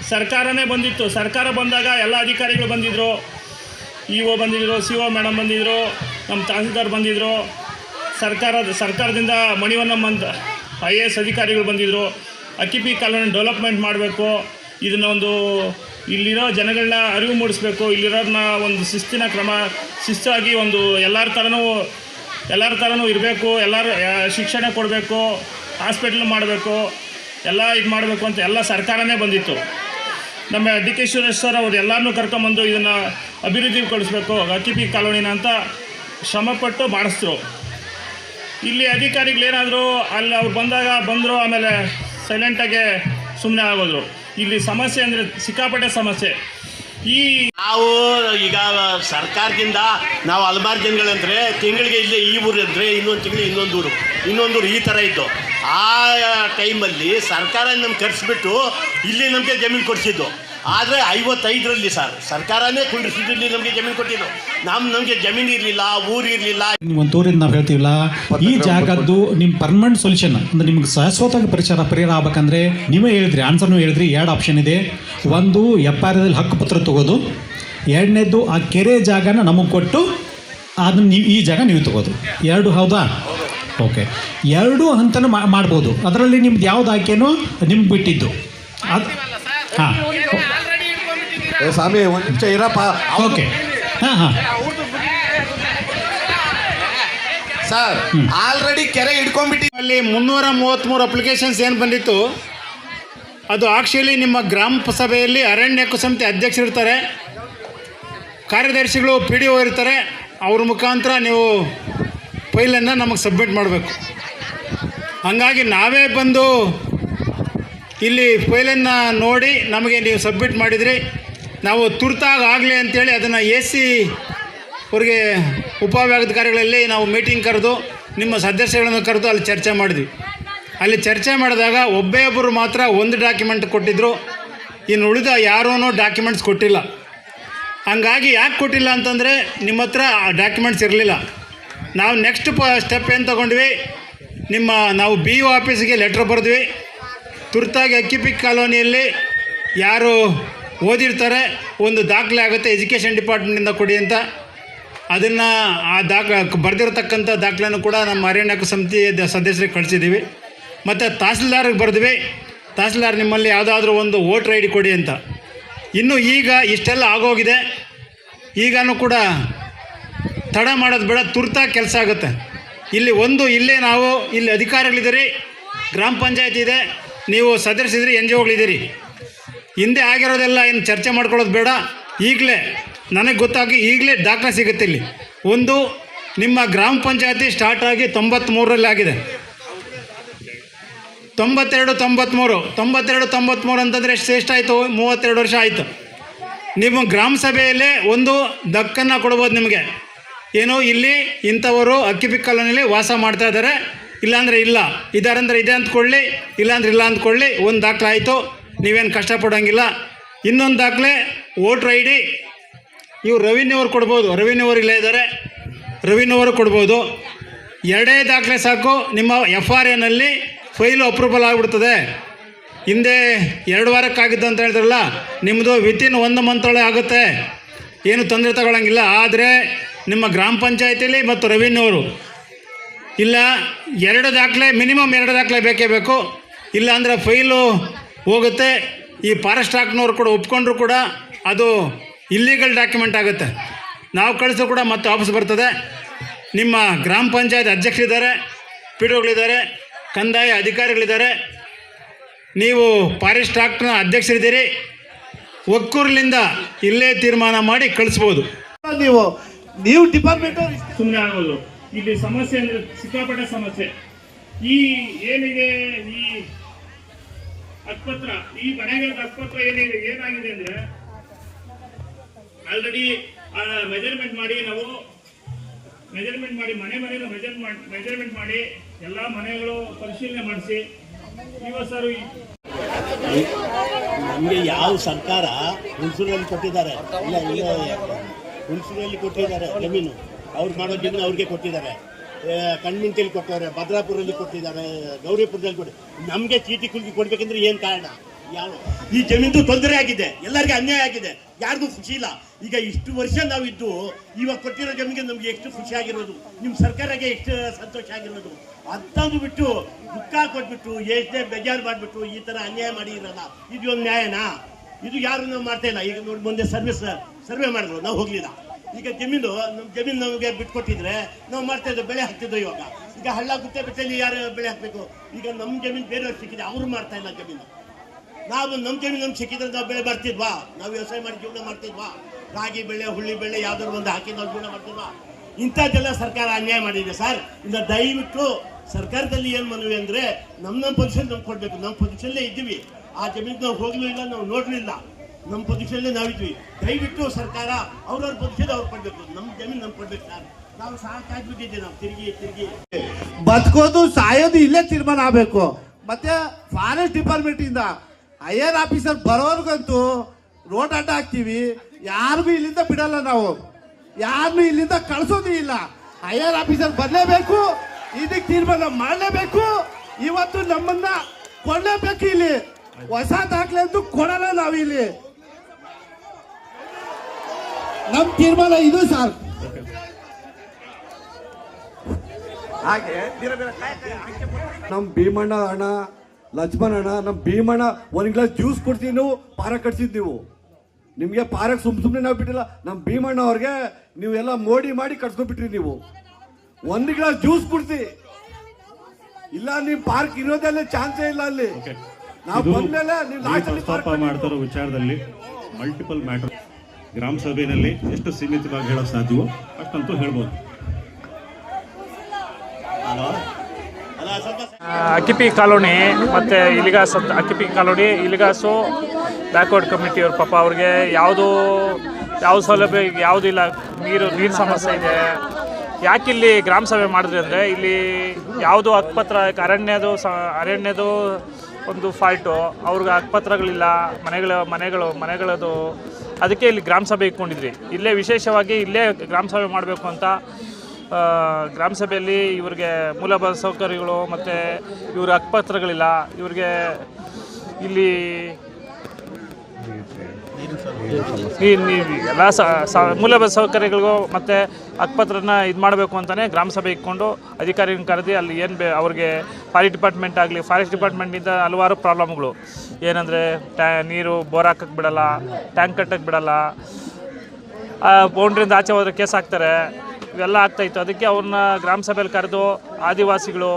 ಸರ್ಕಾರನೇ ಬಂದಿತ್ತು. ಸರ್ಕಾರ ಬಂದಾಗ ಎಲ್ಲ ಅಧಿಕಾರಿಗಳು ಬಂದಿದ್ದರು ಇ ಒ ಬಂದಿದ್ದರು ಸಿ ಒ ಮೇಡಮ್ ಬಂದಿದ್ದರು ನಮ್ಮ ತಹಸೀಲ್ದಾರ್ ಬಂದಿದ್ದರು ಸರ್ಕಾರದ, ಸರ್ಕಾರದಿಂದ ಮಣಿವನ್ನ ಅಂತ ಐ ಎ ಎಸ್ ಅಧಿಕಾರಿಗಳು ಬಂದಿದ್ದರು ಅಕ್ಕಿಪಿ ಕಾಲೋನಿ ಡೆವಲಪ್ಮೆಂಟ್ ಮಾಡಬೇಕು. ಇದನ್ನ ಒಂದು ಇಲ್ಲಿರೋ ಜನಗಳನ್ನ ಅರಿವು ಮೂಡಿಸ್ಬೇಕು ಇಲ್ಲಿರೋದನ್ನ ಒಂದು ಶಿಸ್ತಿನ ಕ್ರಮ, ಶಿಸ್ತಾಗಿ ಒಂದು ಎಲ್ಲರ ಥರನೂ ಎಲ್ಲರ ಥರನೂ ಇರಬೇಕು, ಎಲ್ಲರ ಶಿಕ್ಷಣ ಕೊಡಬೇಕು, ಹಾಸ್ಪಿಟ್ಲ್ ಮಾಡಬೇಕು, ಎಲ್ಲ ಇದು ಮಾಡಬೇಕು ಅಂತ ಎಲ್ಲ ಸರ್ಕಾರನೇ ಬಂದಿತ್ತು. ನಮ್ಮ ಡಿ ಕೆ ಸುರೇಶ್ ಸರ್ ಅವ್ರು ಎಲ್ಲರನ್ನೂ ಕರ್ಕೊಂಬಂದು ಇದನ್ನು ಅಭಿವೃದ್ಧಿಗೊಳಿಸ್ಬೇಕು ಪಿ ಕಾಲೋನಿನ ಅಂತ ಶ್ರಮಪಟ್ಟು ಮಾಡಿಸಿದ್ರು. ಇಲ್ಲಿ ಅಧಿಕಾರಿಗಳೇನಾದರೂ ಅಲ್ಲಿ ಅವ್ರು ಬಂದಾಗ ಬಂದರು, ಆಮೇಲೆ ಸೈಲೆಂಟಾಗೆ ಸುಮ್ಮನೆ ಆಗೋದ್ರು. ಇಲ್ಲಿ ಸಮಸ್ಯೆ ಅಂದರೆ ಸಿಕ್ಕಾಪಟ್ಟೆ ಸಮಸ್ಯೆ. ಈ ನಾವು ಈಗ ಸರ್ಕಾರದಿಂದ ನಾವು ಹಲವಾರು ಜನಗಳಂದ್ರೆ ತಿಂಗಳಿಗೆ ಇಲ್ಲಿ ಈ ಊರು ಅಂದರೆ ಇನ್ನೊಂದು ತಿಂಗಳು ಇನ್ನೊಂದು ಊರು ಇನ್ನೊಂದು ಊರು ಈ ಥರ ಇತ್ತು ಆ ಟೈಮಲ್ಲಿ ಸರ್ಕಾರ ನಮ್ಗೆ ಕರ್ಸಿಬಿಟ್ಟು ಇಲ್ಲಿ ನಮಗೆ ಜಮೀನು ಕೊಡಿಸಿದ್ದು. ಆದರೆ ಐವತ್ತೈದರಲ್ಲಿ ಸರ್ ಸರ್ಕಾರನೇ ಕುಂಡಿಸಿದ್ರಲ್ಲಿ ನಮಗೆ ಜಮೀನು ಕೊಟ್ಟಿದ್ದು. ನಮ್ಮ ನಮಗೆ ಜಮೀನು ಇರಲಿಲ್ಲ ಊರು ಇರಲಿಲ್ಲ. ಒಂದು ಊರಿಂದ ನಾವು ಹೇಳ್ತೀವಲ್ಲ ಈ ಜಾಗದ್ದು ನಿಮ್ಮ ಪರ್ಮನೆಂಟ್ ಸೊಲ್ಯೂಷನ್ ಅಂದ್ರೆ ನಿಮ್ಗೆ ಶಾಶ್ವತವಾಗಿ ಪರಿಚಾರ ಪರಿಹಾರ ಆಗ್ಬೇಕಂದ್ರೆ ನೀವೇ ಹೇಳಿದ್ರಿ ಆನ್ಸರ್ನು ಹೇಳಿದ್ರಿ ಎರಡು ಆಪ್ಷನ್ ಇದೆ. ಒಂದು ಎಪ್ಪಾರದಲ್ಲಿ ಹಕ್ಕು ಪತ್ರ ತಗೋದು. ಎರಡನೇದು ಆ ಕೆರೆ ಜಾಗನ ನಮಗೆ ಕೊಟ್ಟು ಅದನ್ನ ನೀವು ಈ ಜಾಗ ನೀವು ತಗೋದು. ಎರಡು ಹೌದಾ? ಓಕೆ. ಎರಡು ಹಂತನೂ ಮಾ- ಮಾಡ್ಬೋದು. ಅದರಲ್ಲಿ ನಿಮ್ದು ಯಾವ್ದು ಆಯ್ಕೆನೋ ನಿಮ್ಗೆ ಬಿಟ್ಟಿದ್ದು. ಅದು ಹಾಂ. ಸ್ವಾಮಿ ಒಂದು ನಿಮಿಷ ಇರಪ್ಪ. ಓಕೆ ಹಾಂ ಹಾಂ. ಸರ್ ಆಲ್ರೆಡಿ ಕೆರೆ ಹಿಡ್ಕೊಂಡ್ಬಿಟ್ಟು ಅಲ್ಲಿ ಮುನ್ನೂರ ಮೂವತ್ತ್ಮೂರು ಅಪ್ಲಿಕೇಶನ್ಸ್ ಏನು ಬಂದಿತ್ತು? ಅದು ಆಕ್ಚುಲಿ ನಿಮ್ಮ ಗ್ರಾಮ ಸಭೆಯಲ್ಲಿ ಅರಣ್ಯ ಸಮಿತಿ ಅಧ್ಯಕ್ಷರಿರ್ತಾರೆ ಕಾರ್ಯದರ್ಶಿಗಳು ಪಿ ಡಿ ಒ ಇರ್ತಾರೆ. ಅವ್ರ ಮುಖಾಂತರ ನೀವು ಫೈಲನ್ನು ನಮಗೆ ಸಬ್ಮಿಟ್ ಮಾಡಬೇಕು. ಹಾಗಾಗಿ ನಾವೇ ಬಂದು ಇಲ್ಲಿ ಫೈಲನ್ನು ನೋಡಿ ನಮಗೆ ನೀವು ಸಬ್ಮಿಟ್ ಮಾಡಿದ್ರಿ. ನಾವು ತುರ್ತಾಗಿ ಆಗಲಿ ಅಂತೇಳಿ ಅದನ್ನು ಎ ಸಿ ಅವ್ರಿಗೆ ಉಪವಿಭಾಗಾಧಿಕಾರಿಗಳಲ್ಲಿ ನಾವು ಮೀಟಿಂಗ್ ಕರೆದು, ನಿಮ್ಮ ಸದಸ್ಯಗಳನ್ನು ಕರೆದು ಅಲ್ಲಿ ಚರ್ಚೆ ಮಾಡಿದ್ವಿ. ಅಲ್ಲಿ ಚರ್ಚೆ ಮಾಡಿದಾಗ ಒಬ್ಬೇ ಒಬ್ಬರು ಮಾತ್ರ ಒಂದು ಡಾಕ್ಯುಮೆಂಟ್ ಕೊಟ್ಟಿದ್ದರು ಇನ್ನು ಉಳಿದ ಯಾರೂ ಡಾಕ್ಯುಮೆಂಟ್ಸ್ ಕೊಟ್ಟಿಲ್ಲ. ಹಂಗಾಗಿ ಯಾಕೆ ಕೊಟ್ಟಿಲ್ಲ ಅಂತಂದರೆ ನಿಮ್ಮ ಹತ್ರ ಆ ಡಾಕ್ಯುಮೆಂಟ್ಸ್ ಇರಲಿಲ್ಲ. ನಾವು ನೆಕ್ಸ್ಟ್ ಪ ಸ್ಟೆಪ್ ಏನು ತೊಗೊಂಡ್ವಿ? ನಿಮ್ಮ ನಾವು ಬಿ ಒ ಆಫೀಸಿಗೆ ಲೆಟ್ರ್ ಬರೆದ್ವಿ. ತುರ್ತಾಗಿ ಅಕ್ಕಿಪಿಕ್ ಕಾಲೋನಿಯಲ್ಲಿ ಯಾರು ಓದಿರ್ತಾರೆ, ಒಂದು ದಾಖಲೆ ಆಗುತ್ತೆ ಎಜುಕೇಷನ್ ಡಿಪಾರ್ಟ್ಮೆಂಟಿಂದ ಕೊಡಿ ಅಂತ. ಅದನ್ನು ಆ ದಾಖ, ಬರೆದಿರತಕ್ಕಂಥ ದಾಖಲೆನೂ ಕೂಡ ನಮ್ಮ ಅರಣ್ಯ ಸಮಿತಿ ಸದಸ್ಯರಿಗೆ ಕಳಿಸಿದ್ದೀವಿ ಮತ್ತು ತಹಸೀಲ್ದಾರ್ಗೆ ಬರೆದ್ವಿ, ತಹಸೀಲ್ದಾರ್ ನಿಮ್ಮಲ್ಲಿ ಯಾವುದಾದ್ರೂ ಒಂದು ವೋಟ್ರ್ ಐ ಡಿ ಕೊಡಿ ಅಂತ. ಇನ್ನು ಈಗ ಇಷ್ಟೆಲ್ಲ ಆಗೋಗಿದೆ. ಈಗನೂ ಕೂಡ ತಡ ಮಾಡೋದು ಬೇಡ ತುರ್ತಾಗಿ ಕೆಲಸ ಆಗುತ್ತೆ. ಇಲ್ಲಿ ಒಂದು, ಇಲ್ಲೇ ನಾವು, ಇಲ್ಲಿ ಅಧಿಕಾರಿಗಳಿದ್ದೀರಿ, ಗ್ರಾಮ ಪಂಚಾಯತ್ ಇದೆ, ನೀವು ಸದಸ್ಯರಿದ್ದೀರಿ, ಎನ್ ಜಿ ಒಗಳಿದ್ದೀರಿ. ಹಿಂದೆ ಆಗಿರೋದೆಲ್ಲ ಏನು ಚರ್ಚೆ ಮಾಡ್ಕೊಳ್ಳೋದು ಬೇಡ? ಈಗಲೇ. ನನಗೆ ಗೊತ್ತಾಗಿ ಈಗಲೇ ದಾಖಲೆ ಸಿಗುತ್ತೆ ಇಲ್ಲಿ. ಒಂದು, ನಿಮ್ಮ ಗ್ರಾಮ ಪಂಚಾಯತಿ ಸ್ಟಾರ್ಟ್ ಆಗಿ ತೊಂಬತ್ತ್ಮೂರರಲ್ಲಿ ಆಗಿದೆ. ತೊಂಬತ್ತೆರಡು ತೊಂಬತ್ತ್ಮೂರು ತೊಂಬತ್ತೆರಡು ತೊಂಬತ್ತ್ಮೂರು ಅಂತಂದರೆ ಎಷ್ಟು ಆಯಿತು? ಮೂವತ್ತೆರಡು ವರ್ಷ ಆಯಿತು. ನಿಮ್ಮ ಗ್ರಾಮ ಸಭೆಯಲ್ಲೇ ಒಂದು ದಕ್ಕನ್ನು ಕೊಡ್ಬೋದು ನಿಮಗೆ. ಏನು, ಇಲ್ಲಿ ಇಂಥವರು ಅಕ್ಕಿಪಿಕ್ ಕಾಲೋನಿಯಲ್ಲಿ ವಾಸ ಮಾಡ್ತಾ ಇದ್ದಾರೆ. ಇಲ್ಲಾಂದರೆ ಇಲ್ಲ. ಇದಾರಂದ್ರೆ ಇದೆ ಅಂದ್ಕೊಳ್ಳಿ, ಇಲ್ಲಾಂದ್ರೆ ಇಲ್ಲ ಅಂದ್ಕೊಳ್ಳಿ, ಒಂದು ದಾಖಲೆ ಆಯಿತು. ನೀವೇನು ಕಷ್ಟಪಡೋಂಗಿಲ್ಲ. ಇನ್ನೊಂದು ದಾಖಲೆ ವೋಟ್ರ್ ಐ ಡಿ. ಇವು ರೆವಿನ್ಯೂ ಅವ್ರು ಕೊಡ್ಬೋದು. ರೆವಿನ್ಯೂ ಅವ್ರು ಇಲ್ಲೇ ಇದ್ದಾರೆ ರೆವಿನ್ಯೂ ಅವರು ಕೊಡ್ಬೋದು. ಎರಡೇ ದಾಖಲೆ ಸಾಕು. ನಿಮ್ಮ ಎಫ್ ಆರ್ ಎನಲ್ಲಿ ಫೈಲು ಅಪ್ರೂವಲ್ ಆಗಿಬಿಡ್ತದೆ. ಹಿಂದೆ ಎರಡು ವಾರಕ್ಕಾಗಿದ್ದು ಅಂತ ಹೇಳಿದ್ರಲ್ಲ ನಿಮ್ಮದು ವಿತಿನ್ ಒಂದು ಮಂತ್ ಒಳಗೆ ಆಗುತ್ತೆ. ಏನು ತೊಂದರೆ ತಗೊಳ್ಳಂಗಿಲ್ಲ ಆದರೆ ನಿಮ್ಮ ಗ್ರಾಮ ಪಂಚಾಯತಿಲಿ ಮತ್ತು ರೆವಿನ್ಯೂ ಅವರು, ಇಲ್ಲ, ಎರಡು ದಾಖಲೆ ಮಿನಿಮಮ್ ಎರಡು ದಾಖಲೆ ಬೇಕೇ ಬೇಕು. ಇಲ್ಲ ಅಂದರೆ ಫೈಲು ಹೋಗುತ್ತೆ. ಈ ಫಾರೆಸ್ಟ್ ಹಾಕ್ನವ್ರು ಕೂಡ ಒಪ್ಕೊಂಡ್ರು ಕೂಡ ಅದು ಇಲ್ಲೀಗಲ್ ಡಾಕ್ಯುಮೆಂಟ್ ಆಗುತ್ತೆ. ನಾವು ಕಳಿಸೋ ಕೂಡ ಮತ್ತೆ ವಾಪಸ್ ಬರ್ತದೆ. ನಿಮ್ಮ ಗ್ರಾಮ ಪಂಚಾಯತ್ ಅಧ್ಯಕ್ಷರಿದ್ದಾರೆ ಪಿ ಡಿಗಳಿದ್ದಾರೆ ಕಂದಾಯ ಅಧಿಕಾರಿಗಳಿದ್ದಾರೆ. ನೀವು ಫಾರೆಸ್ಟ್ ಆಕ್ಟ್ನ ಅಧ್ಯಕ್ಷರಿದ್ದೀರಿ. ಒಕ್ಕೂರ್ಲಿಂದ ಇಲ್ಲೇ ತೀರ್ಮಾನ ಮಾಡಿ ಕಳಿಸ್ಬೋದು. ನೀವು ನೀವು ಡಿಪಾರ್ಟ್ಮೆಂಟ್ ಸುಮ್ಮನೆ ಆಗೋದು. ಇಲ್ಲಿ ಸಮಸ್ಯೆ ಅಂದರೆ ಸಿಕ್ಕಾಪಟ್ಟೆ ಸಮಸ್ಯೆ. ಈ ಏನಿದೆ ಈ ಹಕ್ಪತ್ರ ಈ ಮನೆಗಳ ಆಸ್ಪತ್ರೆ ಏನಿದೆ, ಏನಾಗಿದೆ ಅಂದ್ರೆ ಆಲ್ರೆಡಿ ಮೆಜರ್ಮೆಂಟ್ ಮಾಡಿ ನಾವು ಮೆಜರ್ಮೆಂಟ್ ಮಾಡಿ, ಮನೆ ಮನೆಯಲ್ಲೂ ಮೆಜರ್ ಮೆಜರ್ಮೆಂಟ್ ಮಾಡಿ, ಎಲ್ಲ ಮನೆಗಳು ಪರಿಶೀಲನೆ ಮಾಡಿಸಿ ಸರ್ ನಮಗೆ ಯಾವ ಸರ್ಕಾರ ಹುಣಸೂರಲ್ಲಿ ಕೊಟ್ಟಿದ್ದಾರೆ? ಇಲ್ಲ ಹುಣಸೂರಲ್ಲಿ ಕೊಟ್ಟಿದ್ದಾರೆ, ಜಮೀನು. ಅವ್ರು ಮಾಡೋ ಜಮೀನು ಅವ್ರಿಗೆ ಕೊಟ್ಟಿದ್ದಾರೆ. ಆ, ಕಣ್ಮಿಂಚಲ್ಲಿ ಕೊಟ್ಟವ್ರೆ ಭದ್ರಾಪುರಲ್ಲಿ ಕೊಟ್ಟಿದ್ದಾರೆ ಗೌರಿಪುರದಲ್ಲಿ ಕೊಟ್ಟು ನಮಗೆ ಚೀಟಿ ಕುಲ್ಕಿ ಕೊಡ್ಬೇಕಂದ್ರೆ ಏನು ಕಾರಣ? ಯಾವ ಈ ಜಮೀನು ತೊಂದರೆ ಆಗಿದೆ ಎಲ್ಲರಿಗೂ ಅನ್ಯಾಯ ಆಗಿದೆ ಯಾರಿಗೂ ಖುಷಿ ಇಲ್ಲ. ಈಗ ಇಷ್ಟು ವರ್ಷ ನಾವಿದ್ದು ಇವಾಗ ಕೊಟ್ಟಿರೋ ಜಮೀನಿಗೆ ನಮ್ಗೆ ಎಷ್ಟು ಖುಷಿ ಆಗಿರೋದು? ನಿಮ್ಮ ಸರ್ಕಾರಕ್ಕೆ ಎಷ್ಟು ಸಂತೋಷ ಆಗಿರೋದು? ಅಂತಂದು ಬಿಟ್ಟು ದುಃಖ ಕೊಟ್ಬಿಟ್ಟು ಎಷ್ಟೇ ಬೇಜಾರು ಮಾಡಿಬಿಟ್ಟು ಈ ಥರ ಅನ್ಯಾಯ ಮಾಡಿ ಇರಲ್ಲ ಇದು ಒಂದು ನ್ಯಾಯನಾ? ಇದು ಯಾರು ನಾವು ಮಾಡ್ತಾ ಇಲ್ಲ? ಈಗ ನೋಡಿ ಮುಂದೆ ಸರ್ವಿಸ್ ಸರ್ವೆ ಮಾಡಿದ್ರು ನಾವು ಹೋಗ್ಲಿಲ್ಲ. ಈಗ ಜಮೀನು ನಮ್ಮ ಜಮೀನು ನಮಗೆ ಬಿಟ್ಕೊಟ್ಟಿದ್ರೆ ನಾವು ಮಾಡ್ತಾ ಇದ್ದೋ ಬೆಳೆ ಹಾಕ್ತಿದ್ದೋ ಇವಾಗ. ಈಗ ಹಳ್ಳ ಗುತ್ತೆ ಬಿಟ್ಟಲ್ಲಿ ಯಾರು ಬೆಳೆ ಹಾಕ್ಬೇಕು? ಈಗ ನಮ್ಮ ಜಮೀನು ಬೇರೆಯವ್ರು ಸಿಕ್ಕಿದೆ ಅವರು ಮಾಡ್ತಾ ಇಲ್ಲ ಜಮೀನು. ನಾವು ನಮ್ಮ ಜಮೀನು ನಮ್ಗೆ ಸಿಕ್ಕಿದ್ರೆ ನಾವು ಬೆಳೆ ಬರ್ತಿದ್ವಾ? ನಾವು ವ್ಯವಸಾಯ ಮಾಡಿ ಜೀವನ ಮಾಡ್ತಿದ್ವಾ? ರಾಗಿ ಬೆಳೆ ಹುಳ್ಳಿ ಬೆಳೆ ಯಾವ್ದಾದ್ರು ಒಂದು ಹಾಕಿ ನಾವು ಜೀವನ ಮಾಡ್ತಿದ್ವಾ? ಇಂಥದ್ದೆಲ್ಲ ಸರ್ಕಾರ ಅನ್ಯಾಯ ಮಾಡಿದೆ ಸರ್. ಇಂದ ದಯವಿಟ್ಟು ಸರ್ಕಾರದಲ್ಲಿ ಏನು ಮನವಿ ಅಂದರೆ ನಮ್ಮ ನಮ್ಮ ಪೊಸಿಷನ್ ನಮ್ಗೆ ಕೊಡಬೇಕು. ನಮ್ಮ ಪೊಸಿಷನ್ಲೇ ಇದ್ದೀವಿ. ಆ ಜಮೀನು ನಾವು ಹೋಗ್ಲೂ ಇಲ್ಲ, ನಾವು ನೋಡಲಿಲ್ಲ ನಮ್ಮ ಪೊಸಿಷನ್ಲೇ ನಾವಿದ್ವಿ. ದಯವಿಟ್ಟು ಸರ್ಕಾರ ಅವ್ರವ್ರ ಪೊಸಿಷನ್ ಅವ್ರು ಪಡ್ಬೇಕು. ನಮ್ಮ ಜಮೀನು ನಮ್ಗೆ ಕೊಡ್ಬೇಕು ಸರ್. ನಾವು ಸಾಕಾಗ್ಬಿಟ್ಟಿದ್ದೆ ನಾವು. ತಿರುಗಿ ತಿರುಗಿ. ಬದುಕೋದು ಸಾಯೋದು ಇಲ್ಲೇ ತೀರ್ಮಾನ ಆಗಬೇಕು. ಮತ್ತೆ ಫಾರೆಸ್ಟ್ ಡಿಪಾರ್ಟ್ಮೆಂಟ್ ಇಂದ ಐಆರ್ ಆಫೀಸರ್ ಬರೋರ್ಗಂತೂ ರೋಡ್ ಅಡ್ಡ ಹಾಕ್ತೀವಿ. ಯಾರಿಗೂ ಇಲ್ಲಿಂದ ಬಿಡಲ್ಲ ನಾವು. ಯಾರನ್ನೂ ಇಲ್ಲಿಂದ ಕಳಿಸೋದು ಇಲ್ಲ. ಐಆರ್ ಆಫೀಸರ್ ಬರಲೇಬೇಕು. ಇದಕ್ಕೆ ತೀರ್ಮಾನ ಮಾಡಲೇಬೇಕು. ಇವತ್ತು ನಮ್ಮನ್ನ ಕೊಡಲೇಬೇಕು ಇಲ್ಲಿ. ಹೊಸ ದಾಖಲೆ ಅಂತೂ ಕೊಡಲ್ಲ ನಾವು ಇಲ್ಲಿ ನಮ್ಮ ತೀರ್ಮಾನ ಇದು ಸರ್. ಹಾಗೆ ನಮ್ಮ ಭೀಮಣ್ಣ ಅಣ್ಣ ಲಕ್ಷ್ಮಣ ಅಣ್ಣ ನಮ್ಮ ಭೀಮಣ್ಣ ಒಂದು ಗ್ಲಾಸ್ ಜ್ಯೂಸ್ ಕೊಡ್ತೀವಿ ನೀವು ಪಾರ ಕಟ್ಸಿದ್ ನೀವು. ನಿಮಗೆ ಪಾರಕ್ಕೆ ಸುಮ್ ಸುಮ್ಮನೆ ನಾವು ಬಿಟ್ಟಿಲ್ಲ ನಮ್ಮ ಭೀಮಣ್ಣ ಅವ್ರಿಗೆ ನೀವೆಲ್ಲ ಮೋಡಿ ಮಾಡಿ ಕಟ್ಸ್ಕೊಂಡ್ಬಿಟ್ರಿ ನೀವು. ಒಂದು ಗ್ಲಾಸ್ ಜ್ಯೂಸ್ ಕೊಡ್ತಿ. ಇಲ್ಲ ನೀವು ಪಾರ್ಕ್ ಇರೋದಲ್ಲೇ ಚಾನ್ಸೇ ಇಲ್ಲ ಅಲ್ಲಿ. ನಾವು ಬಂದ್ಮೇಲೆ ನೀವು ಲಾಸ್ಟ್ ಅಲ್ಲಿ ಪ್ರಸ್ತಾಪ ಮಾಡ್ತಾ ಇರೋ ವಿಚಾರದಲ್ಲಿ ಮಲ್ಟಿಪಲ್ ಮ್ಯಾಟರ್ ಗ್ರಾಮ ಸಭೆಯಲ್ಲಿ ಎಷ್ಟು ಸೀಮಿತವಾಗಿ ಹೇಳೋ ಸಾಧ್ಯವೋ ಅಷ್ಟಂತೂ ಹೇಳ್ಬೋದು. ಅಕ್ಕಿಪಿ ಕಾಲೋನಿ ಮತ್ತು ಇಲಿಗಾಸ್ ಅಂತ ಅಕ್ಕಿಪಿ ಕಾಲೋನಿ ಇಲಿಗಾಸು ಬ್ಯಾಕ್ವರ್ಡ್ ಕಮಿಟಿಯವ್ರ ಪಾಪ ಅವ್ರಿಗೆ ಯಾವುದು ಯಾವ ಸೌಲಭ್ಯ ಯಾವುದಿಲ್ಲ ನೀರು ನೀರು ಸಮಸ್ಯೆ ಇದೆ. ಯಾಕಿಲ್ಲಿ ಗ್ರಾಮ ಸಭೆ ಮಾಡಿದ್ರಿ ಅಂದರೆ ಇಲ್ಲಿ ಯಾವುದು ಹಕ್ಪತ್ರ ಅರಣ್ಯದು ಸ ಅರಣ್ಯದು ಒಂದು ಫಾಲ್ಟು ಅವ್ರಿಗೆ ಹಕ್ಪತ್ರಗಳಿಲ್ಲ ಮನೆಗಳ ಮನೆಗಳು ಮನೆಗಳದು ಅದಕ್ಕೆ ಇಲ್ಲಿ ಗ್ರಾಮ ಸಭೆ ಇಟ್ಕೊಂಡಿದ್ರಿ ಇಲ್ಲೇ ವಿಶೇಷವಾಗಿ ಇಲ್ಲೇ ಗ್ರಾಮ ಸಭೆ ಮಾಡಬೇಕು ಅಂತ ಗ್ರಾಮ ಸಭೆಯಲ್ಲಿ ಇವ್ರಿಗೆ ಮೂಲಭೂತ ಸೌಕರ್ಯಗಳು ಮತ್ತು ಇವ್ರ ಹಕ್ಕುಪತ್ರಗಳಿಲ್ಲ ಇವ್ರಿಗೆ ಇಲ್ಲಿ ಎಲ್ಲ ಮೂಲಭೂತ ಸೌಕರ್ಯಗಳಿಗೂ ಮತ್ತು ಹಕ್ಕುಪತ್ರನ ಇದು ಮಾಡಬೇಕು ಅಂತಲೇ ಗ್ರಾಮ ಸಭೆ ಇಟ್ಕೊಂಡು ಅಧಿಕಾರಿಗಳನ್ನ ಕರೆದು ಅಲ್ಲಿ ಏನು ಬೇ, ಅವ್ರಿಗೆ ಫಾರೆಸ್ಟ್ ಡಿಪಾರ್ಟ್ಮೆಂಟ್ ಆಗಲಿ ಫಾರೆಸ್ಟ್ ಡಿಪಾರ್ಟ್ಮೆಂಟಿಂದ ಹಲವಾರು ಪ್ರಾಬ್ಲಮ್ಗಳು ಏನಂದರೆ ಟ್ಯಾ, ನೀರು ಬೋರ್ ಹಾಕಕ್ಕೆ ಬಿಡಲ್ಲ ಟ್ಯಾಂಕ್ ಕಟ್ಟಕ್ಕೆ ಬಿಡಲ್ಲ. ಬೌಂಡ್ರಿಂದ ಆಚೆ ಹೋದ್ರೆ ಕೇಸ್ ಹಾಕ್ತಾರೆ. ಇವೆಲ್ಲ ಆಗ್ತಾಯಿತ್ತು ಅದಕ್ಕೆ ಅವ್ರನ್ನ ಗ್ರಾಮ ಸಭೆಯಲ್ಲಿ ಕರೆದು ಆದಿವಾಸಿಗಳು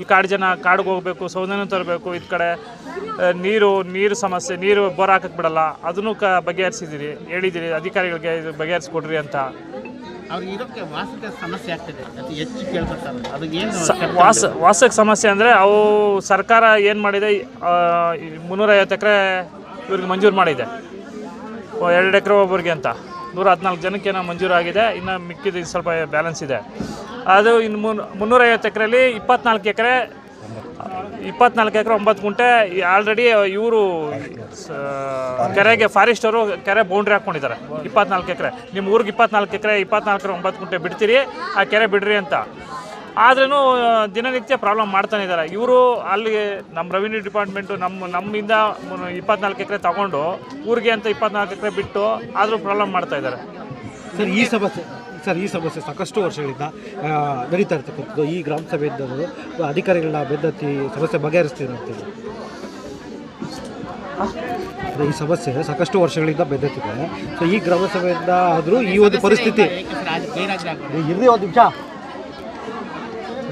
ಈ ಕಾಡು ಜನ ಕಾಡಿಗೆ ಹೋಗಬೇಕು ಸೌದನ್ನು ತರಬೇಕು ಇದು ಕಡೆ. ನೀರು ನೀರು ಸಮಸ್ಯೆ ನೀರು ಬೋರ್ ಹಾಕಕ್ಕೆ ಬಿಡಲ್ಲ. ಅದನ್ನು ಕ ಬಗೆಹರಿಸಿದ್ದೀರಿ ಹೇಳಿದ್ದೀರಿ ಅಧಿಕಾರಿಗಳಿಗೆ ಇದು ಬಗೆಹರಿಸ್ಕೊಡ್ರಿ ಅಂತ. ವಾಸ ವಾಸಕ್ಕೆ ಸಮಸ್ಯೆ ಅಂದರೆ ಅವು ಸರ್ಕಾರ ಏನು ಮಾಡಿದೆ ಮುನ್ನೂರೈವತ್ತು ಎಕರೆ ಇವ್ರಿಗೆ ಮಂಜೂರು ಮಾಡಿದೆ. ಎರಡು ಎಕರೆ ಒಬ್ಬರಿಗೆ ಅಂತ. ನೂರ ಹದಿನಾಲ್ಕು ಜನಕ್ಕೆ ಏನೋ ಮಂಜೂರಾಗಿದೆ. ಇನ್ನು ಮಿಕ್ಕಿದ ಸ್ವಲ್ಪ ಬ್ಯಾಲೆನ್ಸ್ ಇದೆ. ಅದು ಇನ್ನು ಮುನ್ ಮುನ್ನೂರೈವತ್ತು ಎಕರೆಯಲ್ಲಿ ಇಪ್ಪತ್ನಾಲ್ಕು ಎಕರೆ ಇಪ್ಪತ್ನಾಲ್ಕು ಎಕರೆ ಒಂಬತ್ತು ಗುಂಟೆ ಆಲ್ರೆಡಿ ಇವರು ಕೆರೆಗೆ ಫಾರೆಸ್ಟ್ ಅವರು ಕೆರೆ ಬೌಂಡ್ರಿ ಹಾಕ್ಕೊಂಡಿದ್ದಾರೆ. ಇಪ್ಪತ್ನಾಲ್ಕು ಎಕರೆ. ನಿಮ್ಮ ಊರಿಗೆ ಇಪ್ಪತ್ನಾಲ್ಕು ಎಕರೆ ಇಪ್ಪತ್ನಾಲ್ಕರ ಒಂಬತ್ತು ಗುಂಟೆ ಬಿಡ್ತೀರಿ, ಆ ಕೆರೆ ಬಿಡ್ರಿ ಅಂತ. ಆದ್ರೂ ದಿನನಿತ್ಯ ಪ್ರಾಬ್ಲಮ್ ಮಾಡ್ತಾನೆ ಇದ್ದಾರೆ. ಇವರು ಅಲ್ಲಿ ನಮ್ಮ ರೆವಿನ್ಯೂ ಡಿಪಾರ್ಟ್ಮೆಂಟು ನಮ್ಮ ನಮ್ಮಿಂದ ಇಪ್ಪತ್ನಾಲ್ಕು ಎಕರೆ ತಗೊಂಡು, ಊರಿಗೆ ಅಂತ ಇಪ್ಪತ್ನಾಲ್ಕು ಎಕರೆ ಬಿಟ್ಟು ಆದರೂ ಪ್ರಾಬ್ಲಮ್ ಮಾಡ್ತಾ ಇದ್ದಾರೆ. ಸರ್, ಈ ಸಮಸ್ಯೆ ಸರ್ ಈ ಸಮಸ್ಯೆ ಸಾಕಷ್ಟು ವರ್ಷಗಳಿಂದ ನಡೀತಾ ಇರ್ತಕ್ಕಂಥದ್ದು. ಈ ಗ್ರಾಮ ಸಭೆಯಿಂದ ಅಧಿಕಾರಿಗಳನ್ನ ಬೆನ್ನತ್ತಿ ಸಮಸ್ಯೆ ಬಗೆಹರಿಸ್ತೀರ ಅಂತೇಳಿ ಈ ಸಮಸ್ಯೆ ಸಾಕಷ್ಟು ವರ್ಷಗಳಿಂದ ಬೆನ್ನತ್ತಿದೆ ಸೊ ಈ ಗ್ರಾಮ ಸಭೆಯಿಂದ ಆದರೂ ಈ ಒಂದು ಪರಿಸ್ಥಿತಿ ಇರಲಿ ಒಂದು ನಿಮಿಷ.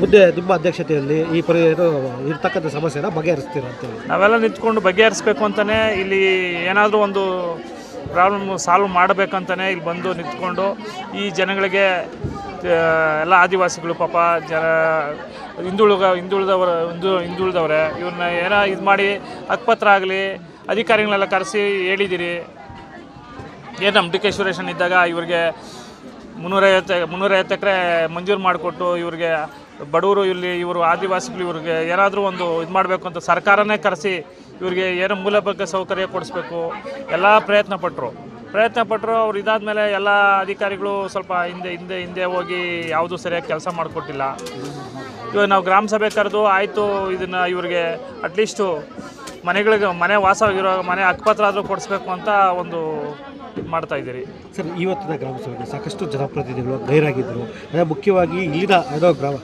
ಮುಂದೆ ನಿಮ್ಮ ಅಧ್ಯಕ್ಷತೆಯಲ್ಲಿ ಈ ಪರಿ ಏನು ಇರ್ತಕ್ಕಂಥ ಸಮಸ್ಯೆನ ಬಗೆಹರಿಸ್ತೀರ ಅಂತೇಳಿ ನಾವೆಲ್ಲ ನಿಂತ್ಕೊಂಡು ಬಗೆಹರಿಸ್ಬೇಕು ಅಂತಲೇ ಇಲ್ಲಿ ಏನಾದರೂ ಒಂದು ಪ್ರಾಬ್ಲಮ್ ಸಾಲ್ವ್ ಮಾಡಬೇಕಂತಲೇ ಇಲ್ಲಿ ಬಂದು ನಿಂತ್ಕೊಂಡು ಈ ಜನಗಳಿಗೆ ಎಲ್ಲ ಆದಿವಾಸಿಗಳು ಪಾಪ, ಜನ ಹಿಂದುಳಿದ ಹಿಂದುಳಿದವರ, ಹಿಂದು, ಹಿಂದುಳಿದವ್ರೆ, ಇವ್ರನ್ನ ಏನೋ ಇದು ಮಾಡಿ ಹಕ್ಪತ್ರ ಆಗಲಿ, ಅಧಿಕಾರಿಗಳನ್ನೆಲ್ಲ ಕರೆಸಿ ಹೇಳಿದ್ದೀರಿ. ಏನು ನಮ್ಮ ಡಿ ಕೆ ಸುರೇಶನ್ ಇದ್ದಾಗ ಇವ್ರಿಗೆ ಮುನ್ನೂರೈವತ್ತು ಮುನ್ನೂರೈವತ್ತು ಎಕರೆ ಮಂಜೂರು ಮಾಡಿಕೊಟ್ಟು ಇವ್ರಿಗೆ ಬಡವರು ಇಲ್ಲಿ, ಇವರು ಆದಿವಾಸಿಗಳು ಇವ್ರಿಗೆ ಏನಾದರೂ ಒಂದು ಇದು ಮಾಡಬೇಕು ಅಂತ ಸರ್ಕಾರನೇ ಕರೆಸಿ ಇವ್ರಿಗೆ ಏನು ಮೂಲಭೂತ ಸೌಕರ್ಯ ಕೊಡಿಸ್ಬೇಕು, ಎಲ್ಲ ಪ್ರಯತ್ನ ಪಟ್ಟರು ಪ್ರಯತ್ನ ಪಟ್ಟರು ಅವ್ರು ಇದಾದಮೇಲೆ ಎಲ್ಲ ಅಧಿಕಾರಿಗಳು ಸ್ವಲ್ಪ ಹಿಂದೆ ಹಿಂದೆ ಹಿಂದೆ ಹೋಗಿ ಯಾವುದೂ ಸರಿಯಾಗಿ ಕೆಲಸ ಮಾಡಿಕೊಟ್ಟಿಲ್ಲ. ಇವಾಗ ನಾವು ಗ್ರಾಮ ಸಭೆ ಕರೆದು ಆಯಿತು ಇದನ್ನು ಇವ್ರಿಗೆ ಅಟ್ಲೀಸ್ಟು ಮನೆಗಳಿಗೆ ಮನೆ ವಾಸವಾಗಿರೋ, ಮನೆ ಅಕ್ಕಪತ್ರ ಆದರೂ ಕೊಡಿಸ್ಬೇಕು ಅಂತ ಒಂದು ಮಾಡ್ತಾ ಇದ್ದೀರಿ. ಸರ್ ಇವತ್ತಿನ ಗ್ರಾಮ ಸಭೆಗೆ ಸಾಕಷ್ಟು ಜನಪ್ರತಿನಿಧಿಗಳು ಗೈರಾಗಿದ್ದರು. ಮುಖ್ಯವಾಗಿ ಇಲ್ಲಿನ ಏನೋ ಗ್ರಾಮ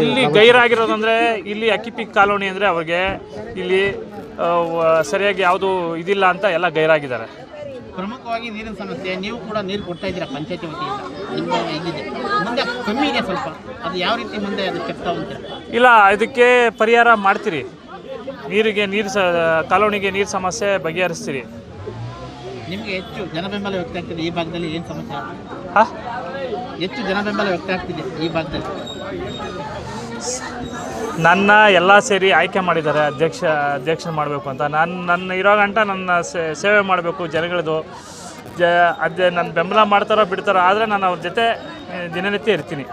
ಇಲ್ಲಿ ಗೈರಾಗಿರೋದಂದ್ರೆ ಇಲ್ಲಿ ಅಕ್ಕಿಪಿಕ್ ಕಾಲೋನಿ ಅಂದರೆ ಅವ್ರಿಗೆ ಇಲ್ಲಿ ವ- ಸರಿಯಾಗಿ ಯಾವುದು ಇದಿಲ್ಲ ಅಂತ ಎಲ್ಲ ಗೈರಾಗಿದ್ದಾರೆ. ಪ್ರಮುಖವಾಗಿ ನೀರಿನ ಸಮಸ್ಯೆ ನೀವು ಕೂಡ ನೀರು ಕೊಡ್ತಾ ಇದ್ದೀರಾ ಪಂಚಾಯತಿ ವತಿಯಿಂದ? ನಿಮ್ಮ ಇದಿದೆ ಮುಂದೆ ಕಮ್ಮಿ ಇದೆ ಸ್ವಲ್ಪ. ಅದು ಯಾವ ರೀತಿ ಮುಂದೆ ಅದು ಕೆಡ್ತಾ ಇಲ್ಲ ಇದಕ್ಕೆ ಪರಿಹಾರ ಮಾಡ್ತೀರಿ. ನೀರಿಗೆ ನೀರು ಸ ಕಾಲೋನಿಗೆ ನೀರು ಸಮಸ್ಯೆ ಬಗೆಹರಿಸ್ತೀರಿ. ನಿಮಗೆ ಹೆಚ್ಚು ಜನ ಬೆಂಬಲ ವ್ಯಕ್ತ ಆಗ್ತಿದೆ ಈ ಭಾಗದಲ್ಲಿ ಏನು ಸಮಸ್ಯೆ ಹಾ? ಹೆಚ್ಚು ಜನ ಬೆಂಬಲ ವ್ಯಕ್ತ ಆಗ್ತಿದೆ ಈ ಭಾಗದಲ್ಲಿ. ನನ್ನ ಎಲ್ಲ ಸೇರಿ ಆಯ್ಕೆ ಮಾಡಿದ್ದಾರೆ, ಅಧ್ಯಕ್ಷ ಅಧ್ಯಕ್ಷ ಮಾಡಬೇಕು ಅಂತ. ನಾನು, ನನ್ನ ಇರೋ ಗಂಟ ನನ್ನ ಸೇವೆ ಮಾಡಬೇಕು, ಜನಗಳದು. ಜ, ಅದೇ ನನ್ನ ಬೆಂಬಲ ಮಾಡ್ತಾರೋ ಬಿಡ್ತಾರೋ, ಆದರೆ ನಾನು ಅವ್ರ ಜೊತೆ, ದಿನನಿತ್ಯ ಇರ್ತೀನಿ.